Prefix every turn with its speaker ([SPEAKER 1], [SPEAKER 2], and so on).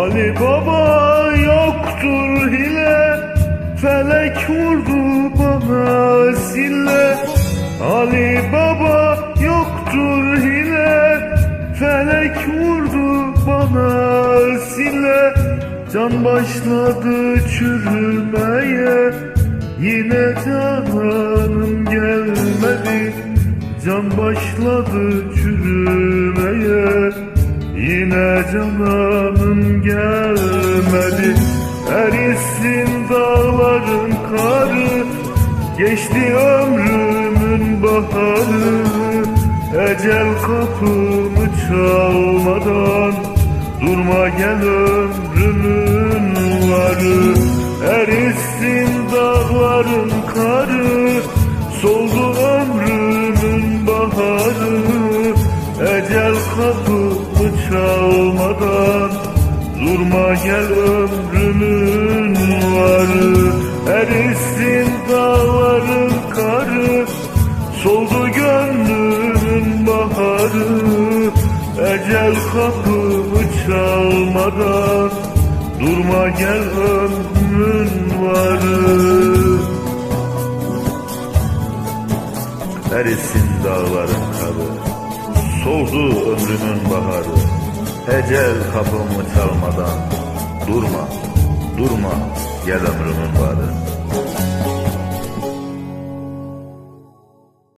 [SPEAKER 1] Ali Baba yoktur hile Felek vurdu bana sille Ali Baba yoktur hile Felek vurdu bana sille Can başladı çürümeye Yine cananım gelmedi. Can başladı çürümeye Yine cananım gelmedi. Erisin dağların karı. Geçti ömrümün baharı. Ecel kapımı çalmadan Durma gel ömrümün varı Erisin dağların karı. Soldu ömrümün baharı. Ecel kapımı çalmadan Durma gel ömrümün varı Erisin dağların karı Soldu gönlümün baharı. Ecel kapımı çalmadan Durma gel ömrümün varı Erisin dağların karı Soldu ömrümün baharı Ecel kapımı çalmadan Durma, durma gel ömrümün varı